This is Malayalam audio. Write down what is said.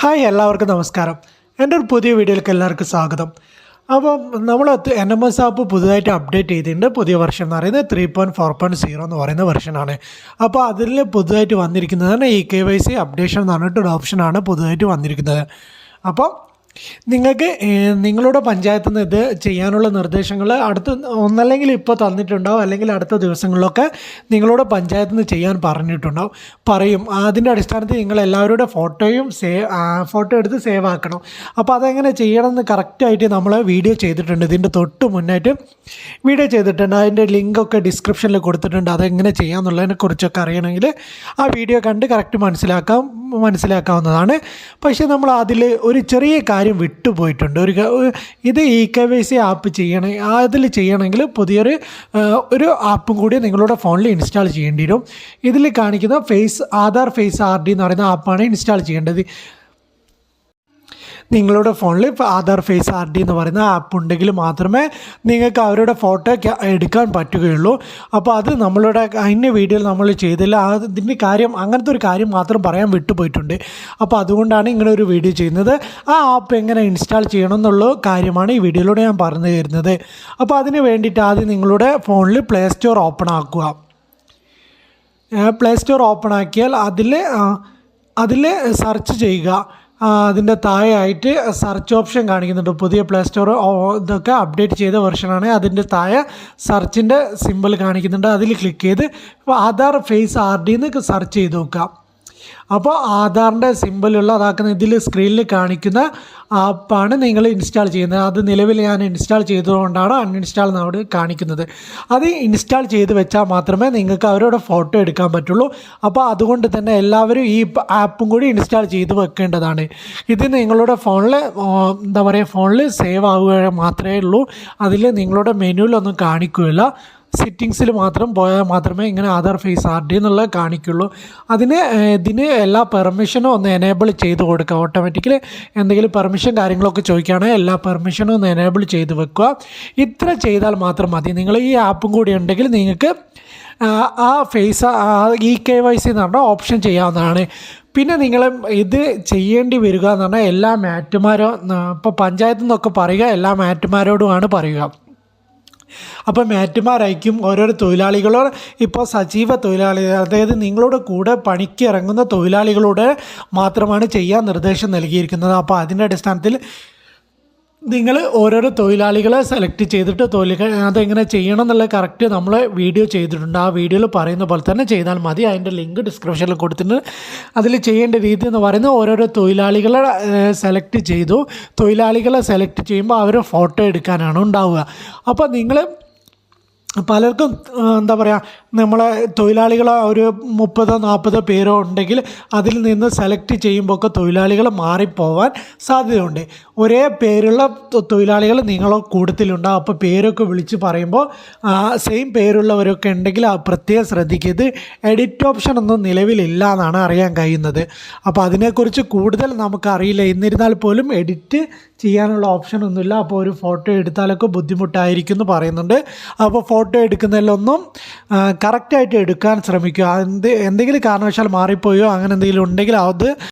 ഹായ് എല്ലാവർക്കും നമസ്കാരം. എന്റെ ഒരു പുതിയ വീഡിയോയിലേക്ക് എല്ലാവർക്കും സ്വാഗതം. അപ്പം നമ്മൾ എൻ എം എസ് ആപ്പ് പുതുതായിട്ട് അപ്ഡേറ്റ് ചെയ്തിട്ടുണ്ട്. പുതിയ വെർഷൻ എന്ന് പറയുന്നത് three point four point zero എന്ന് പറയുന്ന വെർഷനാണ് അപ്പോൾ അതിൽ പുതുതായിട്ട് വന്നിരിക്കുന്നതാണ് E K Y C updation എന്ന് പറഞ്ഞിട്ടൊരു ഓപ്ഷനാണ് പുതുതായിട്ട് വന്നിരിക്കുന്നത്. അപ്പോൾ നിങ്ങൾക്ക് നിങ്ങളുടെ പഞ്ചായത്തിൽ നിന്ന് ഇത് ചെയ്യാനുള്ള നിർദ്ദേശങ്ങൾ അടുത്ത ഒന്നല്ലെങ്കിൽ ഇപ്പോൾ തന്നിട്ടുണ്ടാവും അല്ലെങ്കിൽ അടുത്ത ദിവസങ്ങളിലൊക്കെ നിങ്ങളുടെ പഞ്ചായത്തിൽ നിന്ന് ചെയ്യാൻ പറഞ്ഞിട്ടുണ്ടാവും. പറയും അതിന്റെ അടിസ്ഥാനത്തിൽ നിങ്ങൾ എല്ലാവരുടെ ഫോട്ടോയും സേവ് ഫോട്ടോ എടുത്ത് സേവ് ആക്കണം. അപ്പോൾ അതെങ്ങനെ ചെയ്യണമെന്ന് കറക്റ്റായിട്ട് നമ്മൾ വീഡിയോ ചെയ്തിട്ടുണ്ട്. ഇതിന്റെ തൊട്ട് മുന്നായിട്ട് വീഡിയോ ചെയ്തിട്ടുണ്ട്. അതിന്റെ ലിങ്കൊക്കെ ഡിസ്ക്രിപ്ഷനിൽ കൊടുത്തിട്ടുണ്ട്. അതെങ്ങനെ ചെയ്യാം കുറിച്ചൊക്കെ അറിയണമെങ്കിൽ ആ വീഡിയോ കണ്ട് കറക്റ്റ് മനസ്സിലാക്കാം മനസ്സിലാക്കാവുന്നതാണ്. പക്ഷേ നമ്മൾ അതിൽ ഒരു ചെറിയ കാര്യം വിട്ടുപോയിട്ടുണ്ട്. ഒരു ക- ഒരു- ഇത് E K Y C app ചെയ്യണ അതിൽ ചെയ്യണമെങ്കിൽ പുതിയൊരു ഒരു ആപ്പും കൂടി നിങ്ങളുടെ ഫോണിൽ ഇൻസ്റ്റാൾ ചെയ്യേണ്ടി വരും. ഇതിൽ കാണിക്കുന്ന face Aadhaar face R D എന്ന് പറയുന്ന ആപ്പാണ് ഇൻസ്റ്റാൾ ചെയ്യേണ്ടത്. നിങ്ങളുടെ ഫോണിൽ ആധാർ ഫേസ് ആർ ഡി എന്ന് പറയുന്ന ആപ്പ് ഉണ്ടെങ്കിൽ മാത്രമേ നിങ്ങൾക്ക് അവരുടെ ഫോട്ടോ എടുക്കാൻ പറ്റുകയുള്ളൂ. അപ്പോൾ അത് നമ്മളുടെ അതിന്റെ വീഡിയോയിൽ നമ്മൾ ചെയ്തില്ല അതിന്റെ കാര്യം അങ്ങനത്തെ ഒരു കാര്യം മാത്രം പറയാൻ വിട്ടുപോയിട്ടുണ്ട്. അപ്പോൾ അതുകൊണ്ടാണ് ഇങ്ങനെ ഒരു വീഡിയോ ചെയ്യുന്നത്. ആ ആപ്പ് എങ്ങനെ ഇൻസ്റ്റാൾ ചെയ്യണം എന്നുള്ള കാര്യമാണ് ഈ വീഡിയോയിലൂടെ ഞാൻ പറഞ്ഞു തരുന്നത്. അപ്പോൾ അതിന് വേണ്ടിയിട്ട് ആദ്യം നിങ്ങളുടെ ഫോണിൽ പ്ലേ സ്റ്റോർ ഓപ്പൺ ആക്കുക. പ്ലേ സ്റ്റോർ ഓപ്പൺ ആക്കിയാൽ അതിൽ അതിൽ സെർച്ച് ചെയ്യുക. അതിന്റെ താഴെയായിട്ട് സെർച്ച് ഓപ്ഷൻ കാണിക്കുന്നുണ്ട്. പുതിയ പ്ലേ സ്റ്റോർ ഇതൊക്കെ അപ്ഡേറ്റ് ചെയ്ത വെർഷനാണ് അതിന്റെ താഴെ സെർച്ചിന്റെ സിമ്പിൾ കാണിക്കുന്നുണ്ട്. അതിൽ ക്ലിക്ക് ചെയ്ത് Aadhaar face R D search ചെയ്ത് നോക്കാം. അപ്പോൾ ആധാറിന്റെ സിമ്പിളുള്ള അതാക്കുന്ന ഇതിൽ സ്ക്രീനിൽ കാണിക്കുന്ന ആപ്പാണ് നിങ്ങൾ ഇൻസ്റ്റാൾ ചെയ്യുന്നത്. അത് നിലവിൽ ഞാൻ ഇൻസ്റ്റാൾ ചെയ്തതുകൊണ്ടാണ് അൺഇൻസ്റ്റാൾ അവിടെ കാണിക്കുന്നത്. അത് ഇൻസ്റ്റാൾ ചെയ്ത് വെച്ചാൽ മാത്രമേ നിങ്ങൾക്ക് അവരോട് ഫോട്ടോ എടുക്കാൻ പറ്റുള്ളൂ. അപ്പോൾ അതുകൊണ്ട് തന്നെ എല്ലാവരും ഈ ആപ്പും കൂടി ഇൻസ്റ്റാൾ ചെയ്ത് വെക്കേണ്ടതാണ്. ഇത് നിങ്ങളുടെ ഫോണിൽ എന്താ പറയുക ഫോണിൽ സേവ് ആവുക മാത്രമേ ഉള്ളൂ. അതിൽ നിങ്ങളുടെ മെനുവിലൊന്നും കാണിക്കുകയില്ല. സെറ്റിങ്സിൽ മാത്രം പോയാൽ മാത്രമേ ഇങ്ങനെ ആധാർ ഫേസ് ആർ ഡി എന്നുള്ളത് കാണിക്കുള്ളൂ. അതിന് ഇതിന് എല്ലാ പെർമിഷനും ഒന്ന് എനേബിൾ ചെയ്ത് കൊടുക്കുക. ഓട്ടോമാറ്റിക്കലി എന്തെങ്കിലും പെർമിഷൻ കാര്യങ്ങളൊക്കെ ചോദിക്കുകയാണെങ്കിൽ എല്ലാ പെർമിഷനും ഒന്ന് എനേബിൾ ചെയ്ത് വെക്കുക. ഇത്ര ചെയ്താൽ മാത്രം മതി. നിങ്ങൾ ഈ ആപ്പും കൂടി ഉണ്ടെങ്കിൽ നിങ്ങൾക്ക് ആ, face E K Y C എന്ന് പറഞ്ഞാൽ ഓപ്ഷൻ ചെയ്യാവുന്നതാണ്. പിന്നെ നിങ്ങൾ ഇത് ചെയ്യേണ്ടി വരിക എന്ന് പറഞ്ഞാൽ എല്ലാ മാറ്റുമാരോ ഇപ്പോൾ പഞ്ചായത്തിൽ നിന്നൊക്കെ പറയുക എല്ലാ മാറ്റുമാരോടുമാണ് പറയുക. അപ്പോൾ മാറ്റുമാരായിരിക്കും ഓരോരോ തൊഴിലാളികളോ ഇപ്പോൾ സജീവ തൊഴിലാളികൾ അതായത് നിങ്ങളുടെ കൂടെ പണിക്ക് ഇറങ്ങുന്ന തൊഴിലാളികളോട് മാത്രമാണ് ചെയ്യാൻ നിർദ്ദേശം നൽകിയിരിക്കുന്നത്. അപ്പോൾ അതിന്റെ അടിസ്ഥാനത്തിൽ നിങ്ങൾ ഓരോരോ തൊഴിലാളികളെ സെലക്ട് ചെയ്തിട്ട് തൊഴിലുകൾ അതെങ്ങനെ ചെയ്യണം എന്നുള്ള കറക്റ്റ് നമ്മൾ വീഡിയോ ചെയ്തിട്ടുണ്ട്. ആ വീഡിയോയിൽ പറയുന്ന പോലെ തന്നെ ചെയ്താൽ മതി. അതിന്റെ ലിങ്ക് ഡിസ്ക്രിപ്ഷനിൽ കൊടുത്തിട്ടുണ്ട്. അതിൽ ചെയ്യേണ്ട രീതി എന്ന് പറയുന്നത് ഓരോരോ തൊഴിലാളികളെ സെലക്ട് ചെയ്തു. തൊഴിലാളികളെ സെലക്ട് ചെയ്യുമ്പോൾ അവർ ഫോട്ടോ എടുക്കാനാണ് ഉണ്ടാവുക. അപ്പോൾ നിങ്ങൾ പലർക്കും എന്താ പറയുക നമ്മളെ തൊഴിലാളികൾ ഒരു മുപ്പതോ നാൽപ്പതോ പേരോ ഉണ്ടെങ്കിൽ അതിൽ നിന്ന് സെലക്ട് ചെയ്യുമ്പോൾ ഒക്കെ തൊഴിലാളികൾ മാറിപ്പോവാൻ സാധ്യതയുണ്ട്. ഒരേ പേരുള്ള തൊഴിലാളികൾ നിങ്ങളെ കൂട്ടത്തിലുണ്ടാവും. അപ്പോൾ പേരൊക്കെ വിളിച്ച് പറയുമ്പോൾ സെയിം പേരുള്ളവരൊക്കെ ഉണ്ടെങ്കിൽ പ്രത്യേകം ശ്രദ്ധിക്കരുത്. എഡിറ്റ് ഓപ്ഷൻ ഒന്നും നിലവിലില്ല എന്നാണ് അറിയാൻ കഴിയുന്നത്. അപ്പോൾ അതിനെക്കുറിച്ച് കൂടുതൽ നമുക്കറിയില്ല. എന്നിരുന്നാൽ പോലും എഡിറ്റ് ചെയ്യാനുള്ള ഓപ്ഷൻ ഒന്നുമില്ല. അപ്പോൾ ഒരു ഫോട്ടോ എടുത്താലൊക്കെ ബുദ്ധിമുട്ടായിരിക്കും എന്ന് പറയുന്നുണ്ട്. അപ്പോൾ ഫോട്ടോ എടുക്കുന്നതിലൊന്നും കറക്റ്റായിട്ട് എടുക്കാൻ ശ്രമിക്കുക. എന്ത് എന്തെങ്കിലും കാരണവശാൽ മാറിപ്പോയോ അങ്ങനെ എന്തെങ്കിലും ഉണ്ടെങ്കിൽ അത്